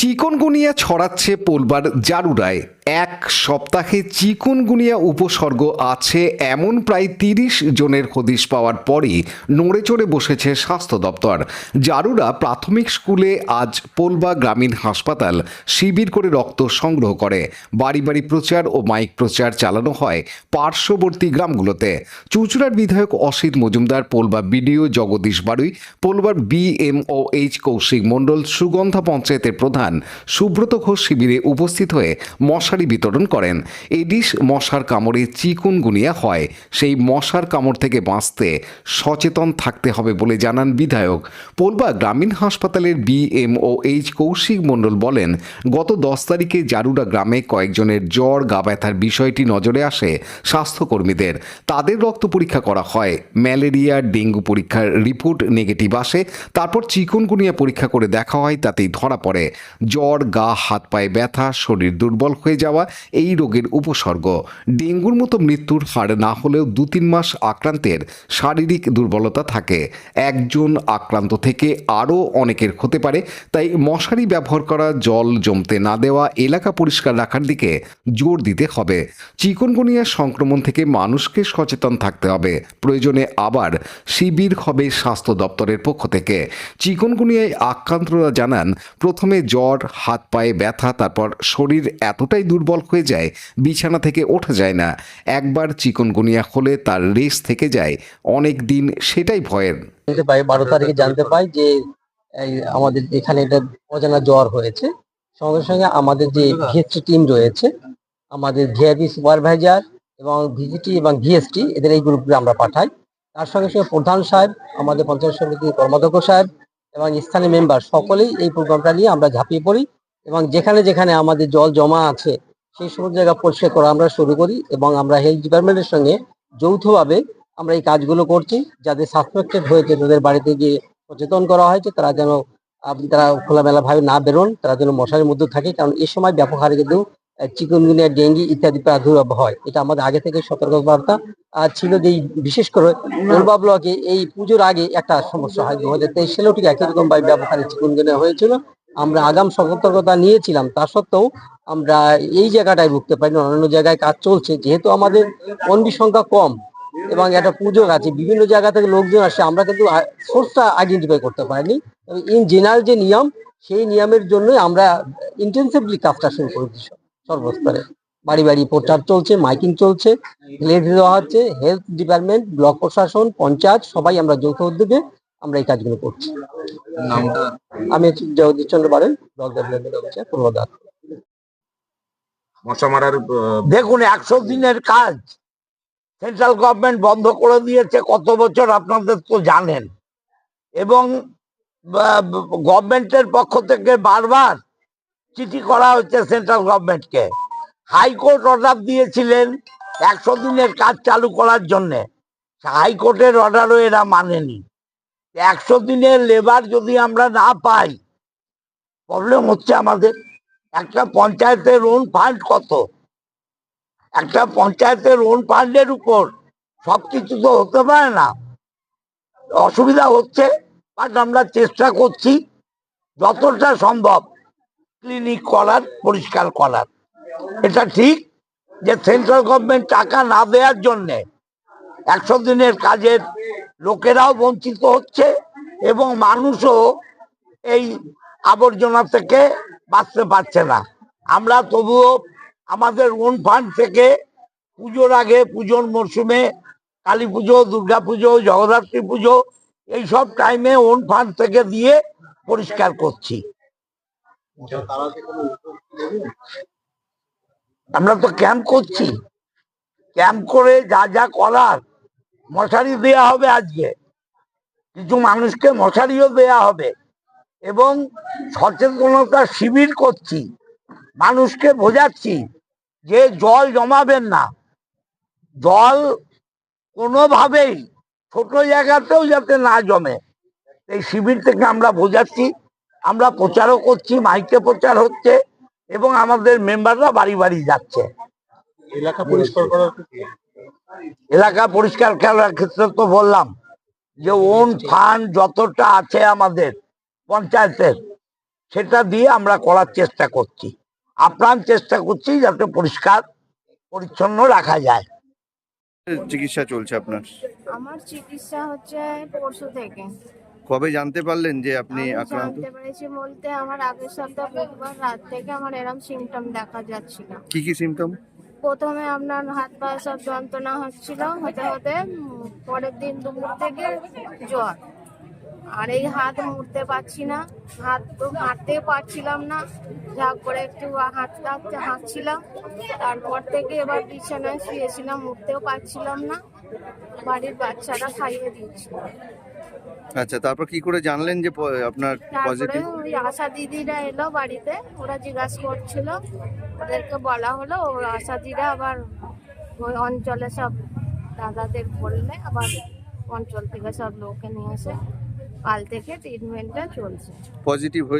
Chikungunya ছড়াচ্ছে পোলবার জারুরায়। এক সপ্তাহে চিকনগুনিয়া উপসর্গ আছে এমন প্রায় তিরিশ জনের হদিশ পাওয়ার পরই নড়ে চড়ে বসেছে স্বাস্থ্য দপ্তর। জারুরা প্রাথমিক স্কুলে আজ পোলবা গ্রামীণ হাসপাতাল শিবির করে রক্ত সংগ্রহ করে। বাড়ি বাড়ি প্রচার ও মাইক প্রচার চালানো হয় পার্শ্ববর্তী গ্রামগুলোতে। চুচুড়ার বিধায়ক অসিত মজুমদার, পোলবা বিডিও জগদীশ বাড়ুই, পোলবার বিএমওএইচ কৌশিক মণ্ডল, সুগন্ধা পঞ্চায়েতের প্রধান সুব্রত ঘোষ শিবিরে উপস্থিত হয়ে মশারি বিতরণ করেন। এডিস মশার কামড়ে চিকুনগুনিয়া হয়। সেই মশার কামড় থেকে বাঁচতে সচেতন থাকতে হবে বলে জানান বিধায়ক। পোলবা গ্রামীণ হাসপাতালের বিএমওএইচ কৌশিক মণ্ডল বলেন, গত দশ তারিখে জারুডা গ্রামে কয়েকজনের জ্বর, গা ব্যথার বিষয়টি নজরে আসে স্বাস্থ্যকর্মীদের। তাদের রক্ত পরীক্ষা করা হয়, ম্যালেরিয়া, ডেঙ্গু পরীক্ষার রিপোর্ট নেগেটিভ আসে, তারপর চিকুনগুনিয়া পরীক্ষা করে দেখা হয় তাতেই ধরা পড়ে। জ্বর, গা, হাত পায়ে ব্যথা, শরীর দুর্বল হয়ে যাওয়া, এই রোগের উপসর্গ। ডেঙ্গুর মতো মৃত্যুর হার না হলেও দু তিন মাস আক্রান্তের শারীরিক দুর্বলতা থাকে। একজন আক্রান্ত থেকে আরও অনেকের হতে পারে, তাই মশারি ব্যবহার করা, জল জমতে না দেওয়া, এলাকা পরিষ্কার রাখার দিকে জোর দিতে হবে। চিকনগুনিয়া সংক্রমণ থেকে মানুষকে সচেতন থাকতে হবে। প্রয়োজনে আবার শিবির হবে স্বাস্থ্য দপ্তরের পক্ষ থেকে। চিকনগুনিয়ায় আক্রান্তরা জানান, প্রথমে জ্বর হাত পায়ে ব্যথা, তারপর শরীর এতটাই দুর্বল হয়ে যায়, বিছানা থেকে ওঠা যায় না। একবার চিকনগুনিয়া হলে তার রেস থেকে যায়, অনেক দিন সেটাই ভয়ের। বারো তারিখে জানতে পাই যে আমাদের এখানে এটা অজানা জ্বর হয়েছে। সঙ্গে সঙ্গে আমাদের যে ভিএসটি টিম রয়েছে, আমাদের ভিআইপি সুপারভাইজার এবং ভিজিটি এবং ভিএসটি, এদের এই গ্রুপে আমরা পাঠাই। তার সঙ্গে সঙ্গে প্রধান সাহেব, আমাদের পঞ্চায়েত সমিতির কর্মাধ্যক্ষ সাহেব এবং স্থানীয় মেম্বার সকলেই এই প্রোগ্রামটা নিয়ে আমরা ঝাঁপিয়ে পড়ি এবং যেখানে যেখানে আমাদের জল জমা আছে, সেই সমস্ত জায়গা পরিষ্কার করা আমরা শুরু করি এবং আমরা হেলথ ডিপার্টমেন্টের সঙ্গে যৌথভাবে আমরা এই কাজগুলো করছি যাদের সাসপেক্টেড হয়েছে তাদের বাড়িতে গিয়ে সচেতন করা হয়েছে, তারা যেন তারা খোলামেলা ভাবে না বেরোন, তারা যেন মশারির মধ্যে থাকে, কারণ এই সময় ব্যাপক হারে কিন্তু চিকুনগুনিয়া, ডেঙ্গি ইত্যাদি প্রাদুর্ভাব হয়। এটা আমাদের আগে থেকে সতর্কবার্তা। ছিল যে বিশেষ করে উলবা ব্লকে এই পুজোর আগে একটা সমস্যা হয়। দু হাজার তেইশ সালেও ঠিক একই রকম ভাবে ব্যাপক হারে চিকুনগুনিয়া হয়েছিল। আমরা আগাম সতর্কতা নিয়েছিলাম। তা সত্ত্বেও আমরা এই জায়গাটায় রুখতে পারিনি, অন্যান্য জায়গায় কাজ চলছে। যেহেতু আমাদের বন্দি সংখ্যা কম এবং একটা পুজো আছে, বিভিন্ন জায়গা থেকে লোকজন আসে, আমরা কিন্তু সোর্সটা আইডেন্টিফাই করতে পারিনি। ইন জেনারেল যে নিয়ম, সেই নিয়মের জন্যই আমরা ইন্টেন্সিভলি কাজটা শুরু করেছি সর্বস্তরে। বাড়ি বাড়ি প্রচার চলছে মাইকিং চলছে হেলথ দেওয়া হচ্ছে হেলথ ডিপার্টমেন্ট ব্লক প্রশাসন পঞ্চায়েত সবাই আমরা যৌথ উদ্যোগে আমরা এই কাজগুলো করছি। আমি Jagadish Chandra Baren block development officer পূর্বদার মশা মারার দেখুন একশো দিনের কাজ সেন্ট্রাল গভর্নমেন্ট বন্ধ করে দিয়েছে কত বছর আপনাদের তো জানেন। এবং গভর্নমেন্টের পক্ষ থেকে বারবার চিঠি করা হচ্ছে সেন্ট্রাল গভর্নমেন্টকে হাইকোর্ট অর্ডার দিয়েছিলেন একশো দিনের কাজ চালু করার জন্য। হাইকোর্টের অর্ডারও এরা মানেনি। একশো দিনের লেবার যদি আমরা না পাই প্রবলেম হচ্ছে আমাদের। একটা পঞ্চায়েতের ওন ফান্ড কত? একটা পঞ্চায়েতের ওন ফান্ডের উপর সব কিছু তো হতে পারে না। অসুবিধা হচ্ছে বাট আমরা চেষ্টা করছি যতটা সম্ভব ক্লিনিক করার, পরিষ্কার করার। এটা ঠিক যে সেন্ট্রাল গভর্নমেন্ট টাকা না দেওয়ার জন্যে একশো দিনের কাজের লোকেরাও বঞ্চিত হচ্ছে এবং মানুষও এই আবর্জনা থেকে বাঁচতে পারছে না। আমরা তবুও আমাদের ওন ফান্ড থেকে পুজোর আগে, পুজোর মরশুমে, কালী পুজো, দুর্গা পুজো, জগদ্ধাত্রী পুজো এইসব টাইমে ওন ফান্ড থেকে দিয়ে পরিষ্কার করছি। আমরা তো ক্যাম্প করছি। ক্যাম্প করে যা যা করার, মশারি দেয়া হবে আজকে। কিছু মানুষকে মশারিও দেয়া হবে। এবং সচেতনতা শিবির করছি। মানুষকে বোঝাচ্ছি যে জল জমাবেন না। জল কোনোভাবেই ছোট জায়গাতেও যাতে না জমে। এই শিবির থেকে আমরা বোঝাচ্ছি। আমরা প্রচারও করছি, মাইকে প্রচার হচ্ছে। এবং আমাদের মেম্বাররা বাড়ি বাড়ি যাচ্ছে। এলাকা পরিষ্কার করার ক্ষেত্রে এলাকা পরিষ্কার করার ক্ষেত্রে তো বললাম যে ওন ফান্ড যতটা আছে আমাদের পঞ্চায়েতের সেটা দিয়ে আমরা করার চেষ্টা করছি। আপ্রাণ চেষ্টা করছি যাতে পরিষ্কার পরিচ্ছন্ন রাখা যায়। চিকিৎসা চলছে আপনার? আমার চিকিৎসা হচ্ছে পরশু থেকে। কবে জানতে পারলেন যে আপনি আক্রান্ত? জানতে পেরেছি বলতে আমার আগের সপ্তাহ বুধবার রাত থেকে আমার এরম সিমটম দেখা যাচ্ছিল। কি কি সিমটম প্রথমে আপনার হাত পা সব যন্ত্রণা হচ্ছিল হতে হতে পরের দিন দুপুর থেকে জ্বর। আর এই হাত মুড়তে পারছি না হাত তো হাঁটতে পারছিলাম না যা করে একটু হাঁটতে হাঁটতে হাঁটছিলাম। তারপর থেকে এবার বিছানায় শুয়েছিলাম উঠতেও পারছিলাম না। বাড়ির বাচ্চারা খাইয়ে দিচ্ছিল আচ্ছা তারপর কি করে জানলেন যে প- আপনার তারপরে পজিটিভ ওই আশা দিদিরা এলো বাড়িতে ওরা জিজ্ঞাসা করছিল ওদেরকে বলা হলো ও আশা দিদিরা আবার ওই অঞ্চলে সব দাদাদের বললে আবার অঞ্চল থেকে সব লোককে নিয়ে এসে কাল থেকে ট্রিটমেন্টটা চলছে। পজিটিভ হয়েছে?